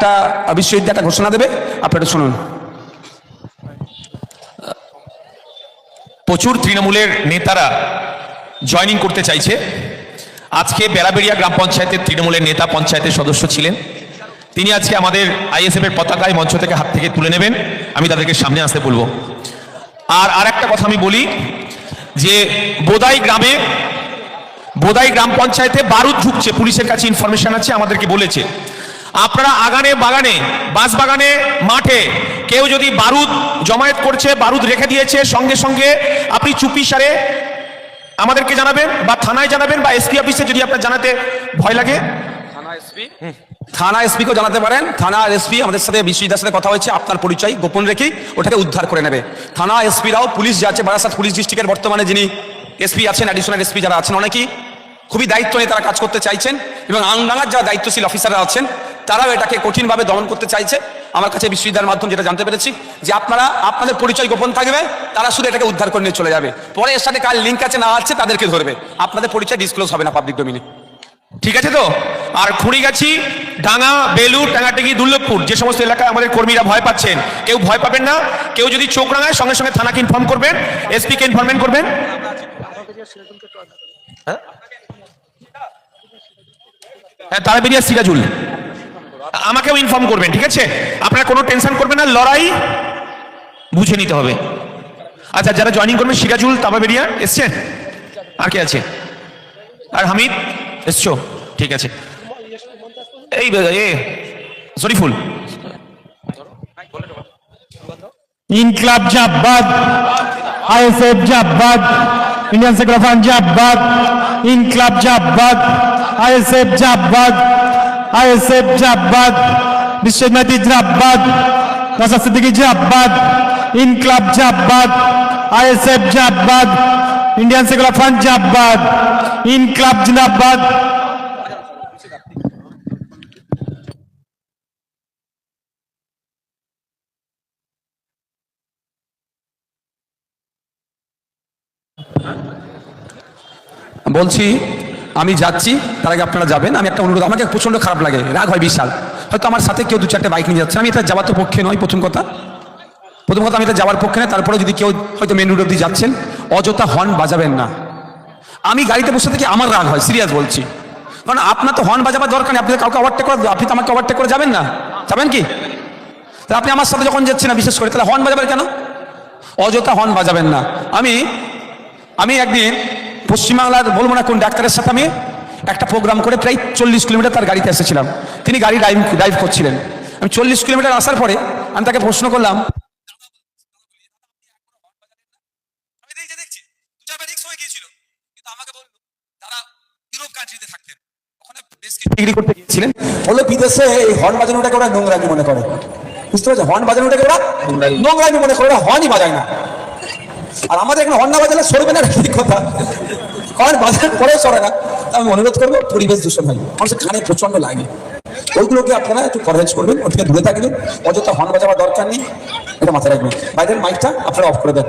একটা বিশ্ববিদ্যালয় একটা ঘোষণা দেবে। আপনারা শুনুন। প্রচুর তৃণমূলের নেতারা জয়েনিং করতে চাইছে। আজকে বেড়াবেড়িয়া গ্রাম পঞ্চায়েতের তৃণমূলের নেতা পঞ্চায়েতের সদস্য ছিলেন। তিনি আজকে আমাদের আইএসএফ এর পতাকায় মঞ্চ থেকে হাত থেকে তুলে নেবেন। আমি তাদেরকে সামনে আসতে বলব। আর আর একটা কথা আমি বলি যে বোদাই গ্রামে, বোদাই গ্রাম পঞ্চায়েতে বারুদ ঢুকছে। পুলিশের কাছে ইনফরমেশন আছে, আমাদেরকে বলেছে। আপনারা আগানে বাগানে বাঁশ বাগানে মাঠে কেউ যদি বারুদ জমায়েত করছে বারুদ রেখে দিয়েছে সঙ্গে সঙ্গে আপনি চুপি সারে আমাদেরকে জানাবেন বা থানায় জানাবেন বা এসপি অফিসে যদি আপনার জানাতে ভয় লাগে। থানা এসপি? এসপিকেও জানাতে পারেন। থানা এসপি আমাদের সাথে বিশ্ববিদ্যালয়ের সাথে কথা হয়েছে আপনার পরিচয় গোপন রেখেই ওটাকে উদ্ধার করে নেবে। থানা এসপিরাও পুলিশ যে আছে বারাসাত পুলিশ ডিস্ট্রিক্টের বর্তমানে যিনি এসপি আছেন অ্যাডিশনাল এসপি যারা আছেন অনেকেই খুবই দায়িত্ব নিয়ে তারা কাজ করতে চাইছেন এবং আংডাঙ্গার যারা দায়িত্বশীল অফিসাররা আছেন তারাও এটাকে কঠিনভাবে দমন করতে চাইছে। আমার কাছে বিশ্ববিদ্যালয়ের মাধ্যমে যেটা জানতে পেরেছি, যে আপনারা, আপনাদের পরিচয় গোপন থাকবে, তারা শুধু এটাকে উদ্ধার করে নিয়ে চলে যাবে। পরে এর সাথে কার লিঙ্ক আছে না আছে তাদেরকে ধরবে। আপনাদের পরিচয় ডিসক্লোজ হবে না পাবলিক ডোমিনে ঠিক আছে তো? আর খুঁড়িগাছি ডাঙ্গা বেলুর টাঙ্গাটেকি দুর্লভপুর, যে সমস্ত এলাকায় আমাদের কর্মীরা ভয় পাচ্ছেন, কেউ ভয় পাবেন না, কেউ যদি চোখ রাঙায় সঙ্গে সঙ্গে থানাকে ইনফর্ম করবেন এসপিকে ইনফরমেন্ট করবেন। হ্যাঁ তারা বেরিয়ে সিরাজুল। আমাকেও ইনফর্ম করবেন, ঠিক আছে? আপনারা কোনো টেনশন করবেন না, লড়াই বুঝে নিতে হবে। আচ্ছা যারা জয়েনিং করবেন সিরাজুল তাবাবেরিয়া এসছেন আর কে আছে? আর হামিদ এসছো? ঠিক আছে। এই, এ, শরীফুল। ইনকলাব জাব্বাদ, আইএসএফ জাব্বাদ, ইন্ডিয়ান সেকুলার জাব্বাদ, ইনকলাব জাব্বাদ, আইএসএফ জাব্বাদ। আইএসএফ জাব্বাদ, বিশ্বনাথী জাব্বাদ নাসা সিদ্দিকী জাব্বাদ, ইনকলাব জাব্বাদ, আইএসএফ জাব্বাদ, ইন্ডিয়ান সেকুলার ফ্রন্ট জাব্বাদ, ইনকলাব জিন্দাবাদ। বলছি আমি যাচ্ছি, তার আগে আপনারা যাবেন, আমি একটা অনুরোধ, আমাকে প্রচণ্ড খারাপ লাগে, রাগ হয় বিশাল। হয়তো আমার সাথে কেউ দু চারটে বাইক নিয়ে যাচ্ছে, আমি এটা যাওয়ার তো পক্ষে নয় প্রথম কথা। প্রথম কথা, আমি এটা যাওয়ার পক্ষে নয় তারপরে যদি কেউ হয়তো মেন রোড অব্দি যাচ্ছেন, অযথা হর্ন বাজাবেন না। আমি গাড়িতে বসে থেকে আমার রাগ হয় সিরিয়াস বলছি। কারণ আপনার তো হর্ন বাজাবার দরকার নেই, আপনি কাউকে ওভারটেক করে আপনি তো আমাকে ওভারটেক করে যাবেন না। যাবেন কি? তাহলে আপনি আমার সাথে যখন যাচ্ছেন না, বিশেষ করে, তাহলে হর্ন বাজাবেন কেন? অযথা হর্ন বাজাবেন না। আমি আমি একদিন পশ্চিমবাংলার বলব না কোন ডাক্তারের সাথে আমি একটা প্রোগ্রাম করে প্রায় চল্লিশ কিলোমিটার তার গাড়িতে এসেছিলাম। তিনি গাড়ি ড্রাইভ ড্রাইভ করছিলেন। আমি চল্লিশ কিলোমিটার আসার পরে আমি তাকে প্রশ্ন করলাম ডিগ্রি করতে গিয়েছিলেন। বলে বিদেশে এই হর্ন বাজানোটাকে ওরা নোংরামি মনে করে। বুঝতে পারছ? হর্ন বাজানোটাকে ওরা নোংরামি। মনে করে ওরা হর্নই বাজায় না। আর আমাদের এখানে হর্না বাজালে সরবে না ঠিক কথা। কারণ বাজার পরে সরে না। আমি অনুরোধ করব, পরিবেশ দূষণ হয়। মানুষের কানে প্রচণ্ড লাগে। ওইগুলোকে আপনারা একটু পরহেজ করবেন, ওর থেকে দূরে থাকবেন। অযথা হর্ন বাজাবার দরকার নেই। এটা মাথায় রাখবেন। বাইরের মাইকটা আপনারা অফ করে দেন।